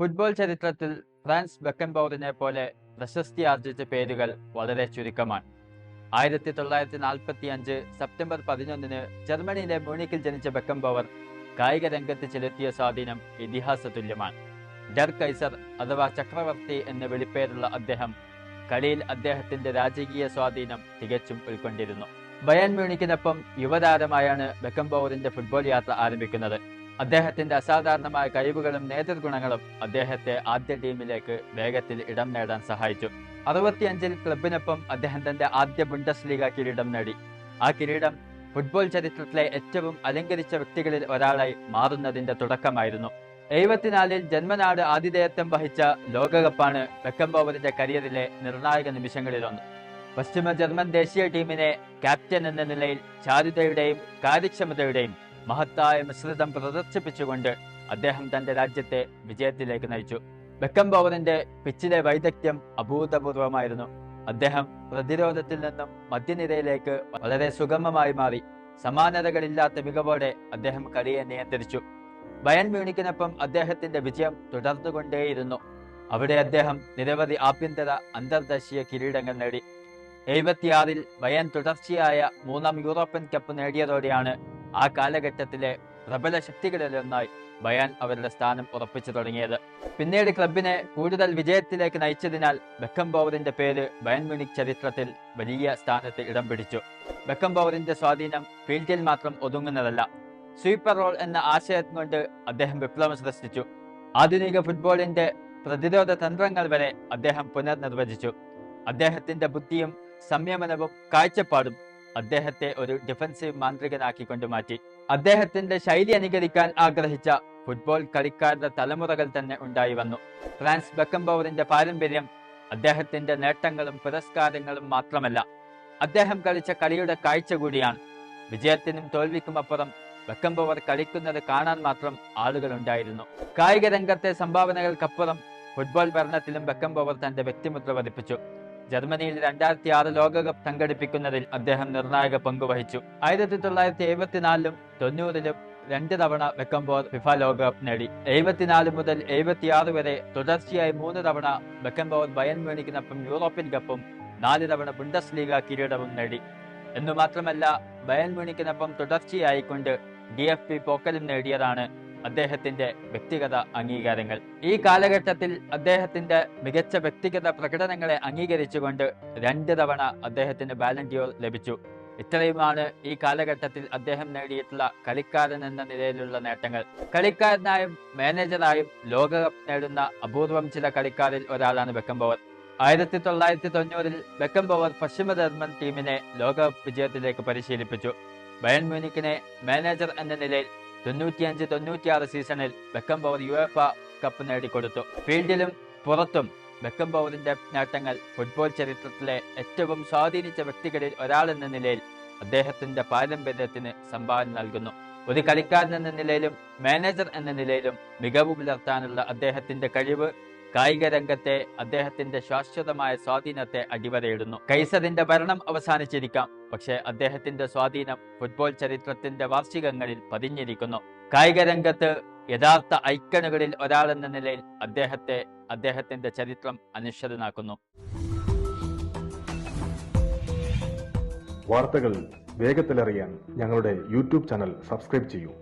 Football ചരിത്രത്തിൽ France ബെക്കൻബൗറിനെ പോലെ പ്രശസ്തി ആർജിച്ച പേരുകൾ വളരെ ചുരുക്കമാണ്. ആയിരത്തി തൊള്ളായിരത്തി നാൽപ്പത്തി അഞ്ച് സെപ്റ്റംബർ പതിനൊന്നിന് ജർമ്മനിയിലെ മ്യൂണിക്കിൽ ജനിച്ച ബെക്കംബവർ കായിക രംഗത്ത് ചെലുത്തിയ സ്വാധീനം ഇതിഹാസ തുല്യമാണ് ഡർ കൈസർ അഥവാ ചക്രവർത്തി എന്ന വിളിപ്പേരുള്ള അദ്ദേഹം കളിയിൽ അദ്ദേഹത്തിന്റെ രാജകീയ സ്വാധീനം തികച്ചും ഉൾക്കൊണ്ടിരുന്നു. ബയൻ മ്യൂണിക്കിനൊപ്പം യുവതാരമായാണ് ബെക്കംബോവറിന്റെ ഫുട്ബോൾ യാത്ര ആരംഭിക്കുന്നത്. അദ്ദേഹത്തിന്റെ അസാധാരണമായ കഴിവുകളും നേതൃഗുണങ്ങളും അദ്ദേഹത്തെ ആദ്യ ടീമിലേക്ക് വേഗത്തിൽ ഇടം നേടാൻ സഹായിച്ചു. അറുപത്തിയഞ്ചിൽ ക്ലബിനൊപ്പം അദ്ദേഹം തന്റെ ആദ്യ ബുണ്ടസ് ലീഗ കിരീടം നേടി. ആ കിരീടം ഫുട്ബോൾ ചരിത്രത്തിലെ ഏറ്റവും അലങ്കരിച്ച വ്യക്തികളിൽ ഒരാളായി മാറുന്നതിന്റെ തുടക്കമായിരുന്നു. എഴുപത്തിനാലിൽ ജന്മനാട് ആതിഥേയത്വം വഹിച്ച ലോകകപ്പാണ് ബെക്കംബോവറിന്റെ കരിയറിലെ നിർണായക നിമിഷങ്ങളിലൊന്ന്. പശ്ചിമ ജർമ്മൻ ദേശീയ ടീമിനെ ക്യാപ്റ്റൻ എന്ന നിലയിൽ ചാരുതയുടെയും കാര്യക്ഷമതയുടെയും മഹത്തായ മിശ്രിതം പ്രദർശിപ്പിച്ചുകൊണ്ട് അദ്ദേഹം തന്റെ രാജ്യത്തെ വിജയത്തിലേക്ക് നയിച്ചു. ബെക്കം ബോവറിന്റെ പിച്ചിലെ വൈദഗ്ധ്യം അഭൂതപൂർവമായിരുന്നു. അദ്ദേഹം പ്രതിരോധത്തിൽ നിന്നും മധ്യനിരയിലേക്ക് വളരെ സുഗമമായി മാറി. സമാനതകളില്ലാത്ത മികവോടെ അദ്ദേഹം കളിയെ നിയന്ത്രിച്ചു. ബയൻ മ്യൂണിക്കിനൊപ്പം അദ്ദേഹത്തിന്റെ വിജയം തുടർന്നുകൊണ്ടേയിരുന്നു. അവിടെ അദ്ദേഹം നിരവധി ആഭ്യന്തര അന്തർദേശീയ കിരീടങ്ങൾ നേടി. എഴുപത്തിയാറിൽ ബയൻ തുടർച്ചയായ മൂന്നാം യൂറോപ്യൻ കപ്പ് നേടിയതോടെയാണ് ആ കാലഘട്ടത്തിലെ പ്രബല ശക്തികളിലൊന്നായി ബയാൻ അവരുടെ സ്ഥാനം ഉറപ്പിച്ചു തുടങ്ങിയത്. പിന്നീട് ക്ലബിനെ കൂടുതൽ വിജയത്തിലേക്ക് നയിച്ചതിനാൽ ബെക്കം ബെക്കംബോവറിന്റെ പേര് ബയൻ മ്യൂണിക് ചരിത്രത്തിൽ വലിയ സ്ഥാനത്ത് ഇടം പിടിച്ചു. ബെക്കംബോവറിന്റെ സ്വാധീനം ഫീൽഡിൽ മാത്രം ഒതുങ്ങുന്നതല്ല. സ്വീപ്പർ റോൾ എന്ന ആശയം കൊണ്ട് അദ്ദേഹം വിപ്ലവം സൃഷ്ടിച്ചു. ആധുനിക ഫുട്ബോളിന്റെ പ്രതിരോധ തന്ത്രങ്ങൾ വരെ അദ്ദേഹം പുനർനിർവചിച്ചു. അദ്ദേഹത്തിന്റെ ബുദ്ധിയും സംയമനവും കാഴ്ചപ്പാടും അദ്ദേഹത്തെ ഒരു ഡിഫൻസീവ് മാന്ത്രികനാക്കിക്കൊണ്ട് മാറ്റി. അദ്ദേഹത്തിന്റെ ശൈലി അനുകരിക്കാൻ ആഗ്രഹിച്ച ഫുട്ബോൾ കളിക്കാരുടെ തലമുറകൾ തന്നെ ഉണ്ടായി വന്നു. ഫ്രാൻസ് ബെക്കംബോവറിന്റെ പാരമ്പര്യം അദ്ദേഹത്തിന്റെ നേട്ടങ്ങളും പുരസ്കാരങ്ങളും മാത്രമല്ല അദ്ദേഹം കളിച്ച കളിയുടെ കാഴ്ച കൂടിയാണ്. വിജയത്തിനും തോൽവിക്കും അപ്പുറം ബെക്കംബോവർ കളിക്കുന്നത് കാണാൻ മാത്രം ആളുകൾ ഉണ്ടായിരുന്നു. കായിക രംഗത്തെ സംഭാവനകൾക്കപ്പുറം ഫുട്ബോൾ ഭരണത്തിലും ബെക്കംബോവർ തന്റെ വ്യക്തിമുദ്ര പതിപ്പിച്ചു. ജർമ്മനിയിൽ രണ്ടായിരത്തി ആറ് ലോകകപ്പ് സംഘടിപ്പിക്കുന്നതിൽ അദ്ദേഹം നിർണായക പങ്കുവഹിച്ചു. ആയിരത്തി തൊള്ളായിരത്തി എഴുപത്തിനാലിലും തൊണ്ണൂറിലും രണ്ട് തവണ ബെക്കംബോർ ഫിഫ ലോകകപ്പ് നേടി. എഴുപത്തിനാല് മുതൽ എഴുപത്തിയാറ് വരെ തുടർച്ചയായി മൂന്ന് തവണ ബെക്കംബോർ ബയൻ മ്യൂണിക്കിനൊപ്പം യൂറോപ്യൻ കപ്പും നാല് തവണ ബുണ്ടസ് ലീഗ കിരീടവും നേടി. എന്നു മാത്രമല്ല ബയൻ മ്യൂണിക്കിനൊപ്പം തുടർച്ചയായിക്കൊണ്ട് ഡി എഫ് പി പോക്കലും നേടിയതാണ് അദ്ദേഹത്തിന്റെ വ്യക്തിഗത അംഗീകാരങ്ങൾ. ഈ കാലഘട്ടത്തിൽ അദ്ദേഹത്തിന്റെ മികച്ച വ്യക്തിഗത പ്രകടനങ്ങളെ അംഗീകരിച്ചുകൊണ്ട് രണ്ട് തവണ അദ്ദേഹത്തിന് ബാലൻഡിയോർ ലഭിച്ചു. ഇത്രയുമാണ് ഈ കാലഘട്ടത്തിൽ അദ്ദേഹം നേടിയിട്ടുള്ള കളിക്കാരൻ എന്ന നിലയിലുള്ള നേട്ടങ്ങൾ. കളിക്കാരനായും മാനേജറായും ലോകകപ്പ് നേടുന്ന അപൂർവം ചില കളിക്കാരിൽ ഒരാളാണ് ബെക്കംബോവർ ആയിരത്തി തൊള്ളായിരത്തി തൊണ്ണൂറിൽ ബെക്കംബോവർ പശ്ചിമ ജർമ്മൻ ടീമിനെ ലോകകപ്പ് വിജയത്തിലേക്ക് പരിശീലിപ്പിച്ചു. ബയൺ മ്യൂണിക്കിനെ മാനേജർ എന്ന നിലയിൽ തൊണ്ണൂറ്റിയഞ്ച് തൊണ്ണൂറ്റിയാറ് സീസണിൽ ബെക്കംബോവർ യു എഫ കപ്പ് നേടിക്കൊടുത്തു. ഫീൽഡിലും പുറത്തും ബെക്കംബോവറിന്റെ നേട്ടങ്ങൾ ഫുട്ബോൾ ചരിത്രത്തിലെ ഏറ്റവും സ്വാധീനിച്ച വ്യക്തികളിൽ ഒരാളെന്ന നിലയിൽ അദ്ദേഹത്തിന്റെ പാരമ്പര്യത്തിന് സംഭാവന നൽകുന്നു. ഒരു കളിക്കാരൻ എന്ന നിലയിലും മാനേജർ എന്ന നിലയിലും മികവ് പുലർത്താനുള്ള അദ്ദേഹത്തിന്റെ കഴിവ് കായിക രംഗത്തെ അദ്ദേഹത്തിന്റെ ശാശ്വതമായ സ്വാധീനത്തെ അടിവരയിടുന്നു. കൈസറിന്റെ ഭരണം അവസാനിച്ചിരിക്കാം. പക്ഷേ അദ്ദേഹത്തിന്റെ സ്വാധീനം ഫുട്ബോൾ ചരിത്രത്തിന്റെ വാർഷികങ്ങളിൽ പതിഞ്ഞിരിക്കുന്നു. കായിക രംഗത്ത് യഥാർത്ഥ ഐക്കണുകളിൽ ഒരാളെന്ന നിലയിൽ അദ്ദേഹത്തെ അദ്ദേഹത്തിന്റെ ചരിത്രം അനിശ്ചിതനാക്കുന്നു. വാർത്തകൾ വേഗത്തിലറിയാൻ ഞങ്ങളുടെ യൂട്യൂബ് ചാനൽ സബ്സ്ക്രൈബ് ചെയ്യൂ.